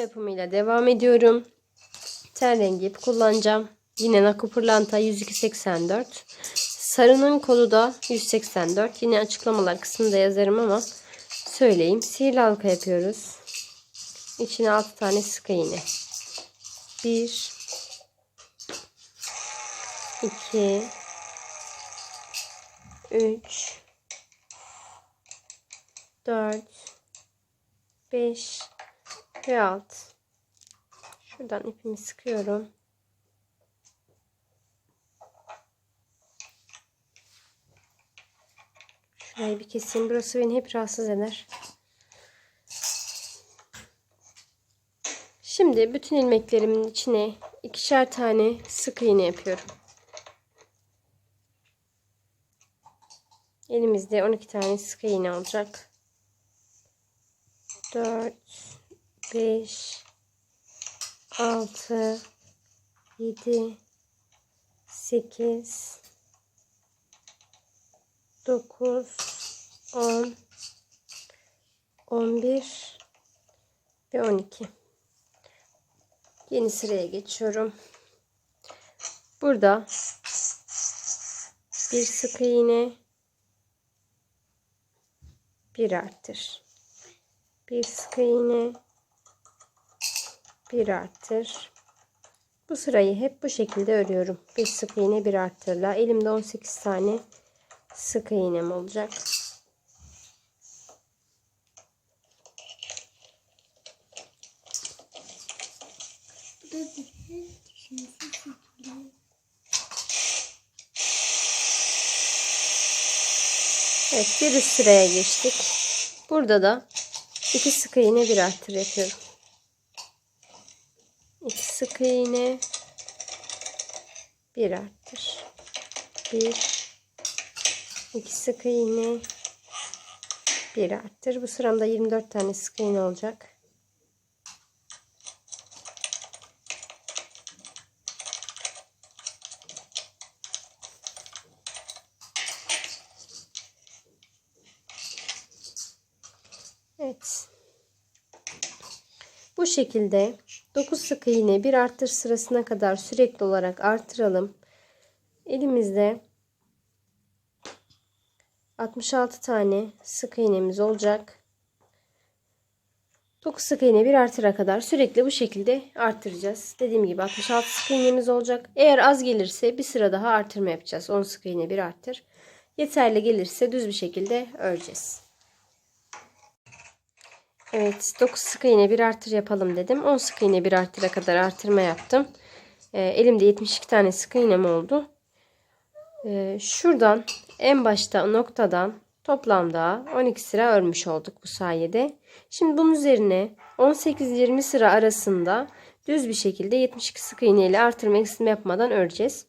yapımıyla devam ediyorum. Ten rengi ip kullanacağım. Yine Naku Pırlanta 102.84. Sarının kodu da 184. Yine açıklamalar kısmında yazarım ama söyleyeyim. Sihirli halka yapıyoruz. İçine 6 tane sık iğne. 1 2 3 4 5 ve 6 şuradan ipimi sıkıyorum. Şurayı bir keseyim. Burası beni hep rahatsız eder. Şimdi bütün ilmeklerimin içine ikişer tane sık iğne yapıyorum. Elimizde 12 tane sık iğne olacak. 4 5 6 7 8 9 10 11 ve 12 yeni sıraya geçiyorum. Burada bir sık iğne bir arttır. Bir sık iğne bir arttır. Bu sırayı hep bu şekilde örüyorum. Bir sık iğne bir arttırla. Elimde 18 tane sık iğnem olacak. Evet bir üst sıraya geçtik. Burada da iki sık iğne bir arttır yapıyorum. Sık iğne bir arttır. Bir iki sık iğne bir arttır. Bu sıramda 24 tane sık iğne olacak. Evet. Bu şekilde 9 sık iğne bir arttır sırasına kadar sürekli olarak artıralım. Elimizde 66 tane sık iğnemiz olacak. 9 sık iğne bir artıra kadar sürekli bu şekilde arttıracağız. Dediğim gibi 66 sık iğnemiz olacak. Eğer az gelirse bir sıra daha artırma yapacağız. 10 sık iğne bir arttır. Yeterli gelirse düz bir şekilde öreceğiz. Evet 9 sık iğne bir artır yapalım dedim. 10 sık iğne bir artıra kadar artırma yaptım. E, elimde 72 tane sık iğnem oldu. E, şuradan en başta noktadan toplamda 12 sıra örmüş olduk bu sayede. Şimdi bunun üzerine 18-20 sıra arasında düz bir şekilde 72 sık iğne ile artırma eksilme yapmadan öreceğiz.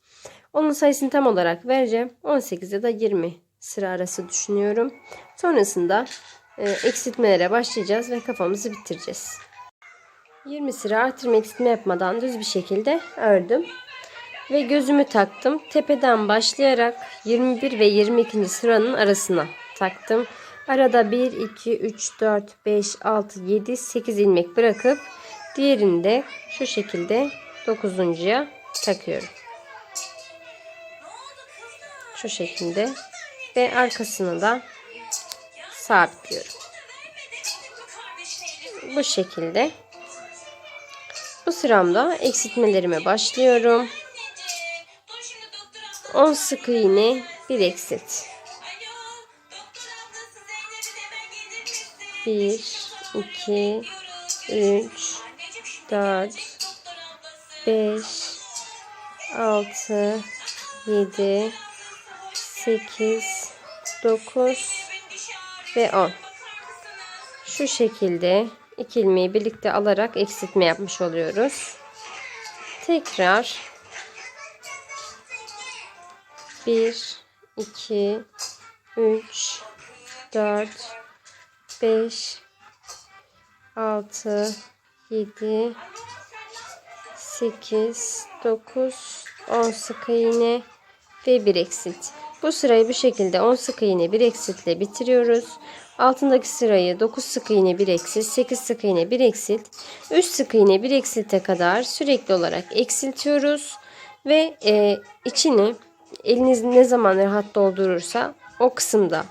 Onun sayısını tam olarak vereceğim. 18 ya da 20 sıra arası düşünüyorum. Sonrasında eksiltmelere başlayacağız ve kafamızı bitireceğiz. 20 sıra artırma eksiltme yapmadan düz bir şekilde ördüm. Ve gözümü taktım. Tepeden başlayarak 21 ve 22. sıranın arasına taktım. Arada 1, 2, 3, 4, 5, 6, 7, 8 ilmek bırakıp diğerini de şu şekilde 9.ya takıyorum. Şu şekilde ve arkasını da sabitliyorum. Bu şekilde. Bu sıramda eksiltmelerime başlıyorum. 10 sık iğne bir eksilt. 1 2 3 4 5 6 7 8 9 ve 10. Şu şekilde iki ilmeği birlikte alarak eksiltme yapmış oluyoruz. Tekrar 1 2 3 4 5 6 7 8 9 10 sık iğne ve bir eksilt. Bu sırayı bu şekilde 10 sık iğne bir eksitle bitiriyoruz. Altındaki sırayı 9 sık iğne bir eksilt, 8 sık iğne bir eksilt, 3 sık iğne bir eksilte kadar sürekli olarak eksiltiyoruz ve e, içini eliniz ne zaman rahat doldurursa o kısımda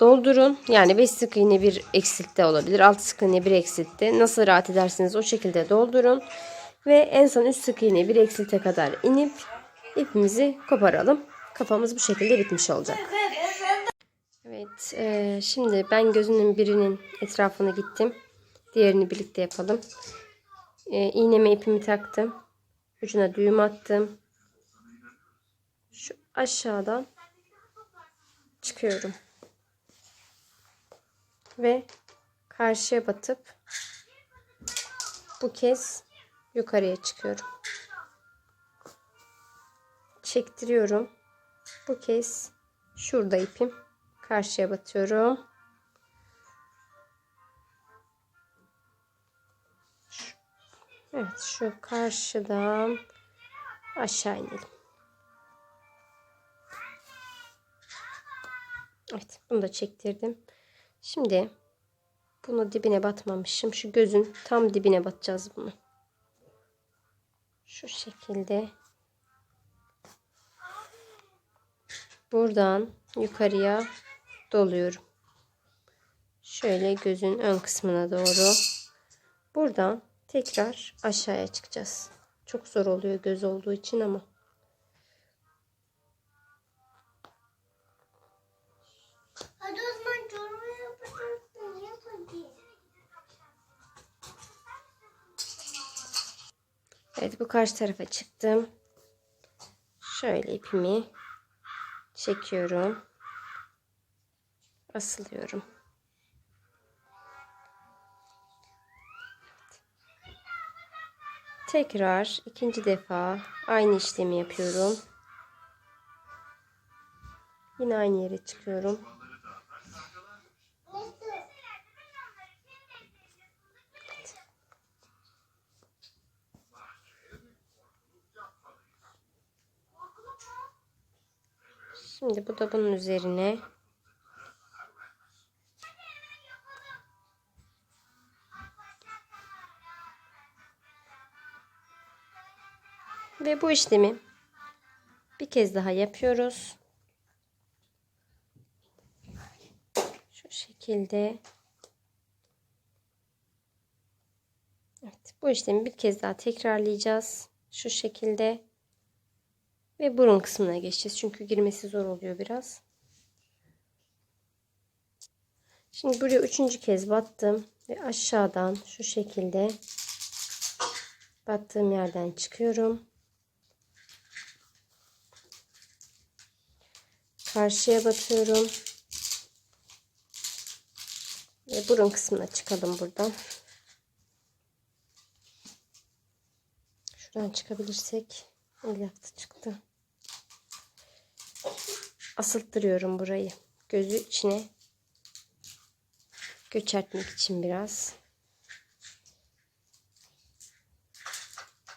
doldurun. Yani 5 sık iğne bir eksiltte olabilir, 6 sık iğne bir eksiltte nasıl rahat ederseniz o şekilde doldurun ve en son 3 sık iğne bir eksilte kadar inip ipimizi koparalım. Kafamız bu şekilde bitmiş olacak. Evet, e, şimdi ben gözünün birinin etrafına gittim. Diğerini birlikte yapalım. E, iğneme ipimi taktım. Ucuna düğüm attım. Şu aşağıdan çıkıyorum. Ve karşıya batıp bu kez yukarıya çıkıyorum. Çektiriyorum. Bu kez şurada ipim. Karşıya batıyorum. Evet şu karşıdan aşağı inelim. Evet bunu da çektirdim. Şimdi bunu dibine batmamışım. Şu gözün tam dibine batacağız bunu. Şu şekilde. Buradan yukarıya doluyorum. Şöyle gözün ön kısmına doğru. Buradan tekrar aşağıya çıkacağız. Çok zor oluyor göz olduğu için ama. Hadi o zaman çorba yapacaksın. Yap hadi. Evet bu karşı tarafa çıktım. Şöyle ipimi çekiyorum. Asılıyorum. Tekrar ikinci defa aynı işlemi yapıyorum. Yine aynı yere çıkıyorum. Şimdi bu da bunun üzerine ve bu işlemi bir kez daha yapıyoruz. Şu şekilde. Evet, bu işlemi bir kez daha tekrarlayacağız. Şu şekilde. Ve burun kısmına geçeceğiz. Çünkü girmesi zor oluyor biraz. Şimdi buraya üçüncü kez battım. Ve aşağıdan şu şekilde battığım yerden çıkıyorum. Karşıya batıyorum. Ve burun kısmına çıkalım buradan. Şuradan çıkabilirsek. El yaktı çıktı. Asılttırıyorum burayı. Gözü içine göçertmek için biraz.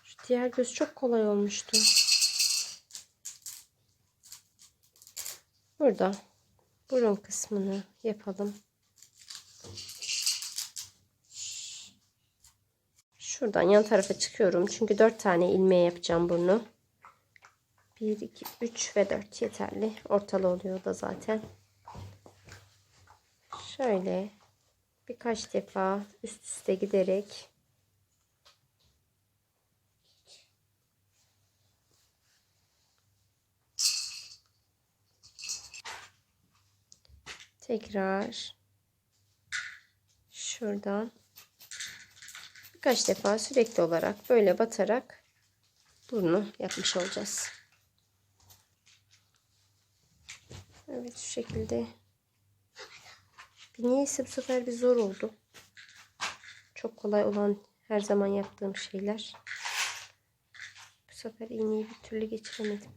Şu diğer göz çok kolay olmuştu. Burada burun kısmını yapalım. Şuradan yan tarafa çıkıyorum. Çünkü 4 tane ilmeğe yapacağım bunu. 1, 2, 3 ve 4 yeterli. Ortalı oluyor da zaten. Şöyle birkaç defa üst üste giderek tekrar şuradan birkaç defa sürekli olarak böyle batarak burnu yapmış olacağız. Evet şu şekilde. Bir niyeyse bu sefer bir zor oldu. Çok kolay olan her zaman yaptığım şeyler. Bu sefer iğneyi bir türlü geçiremedim.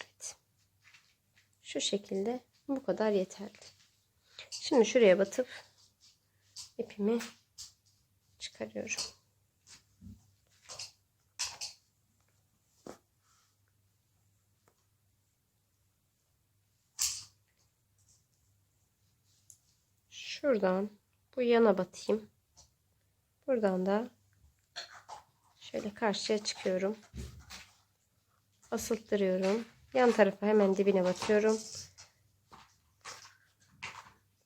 Evet. Şu şekilde Bu kadar yeterli. Şimdi şuraya batıp ipimi çıkarıyorum. Şuradan bu yana batayım. Buradan da şöyle karşıya çıkıyorum. Asılttırıyorum. Yan tarafa hemen dibine batıyorum.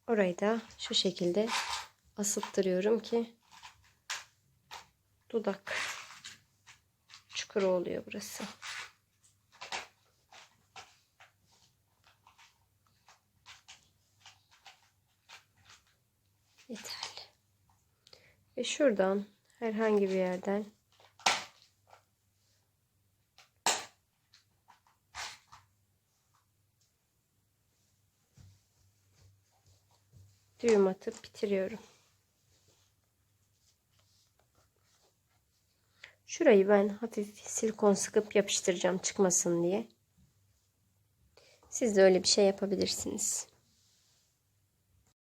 Orayı da şu şekilde asılttırıyorum ki dudak çukuru oluyor burası. Yeterli. Ve şuradan herhangi bir yerden düğüm atıp bitiriyorum. Şurayı ben hafif silikon sıkıp yapıştıracağım çıkmasın diye. Siz de öyle bir şey yapabilirsiniz.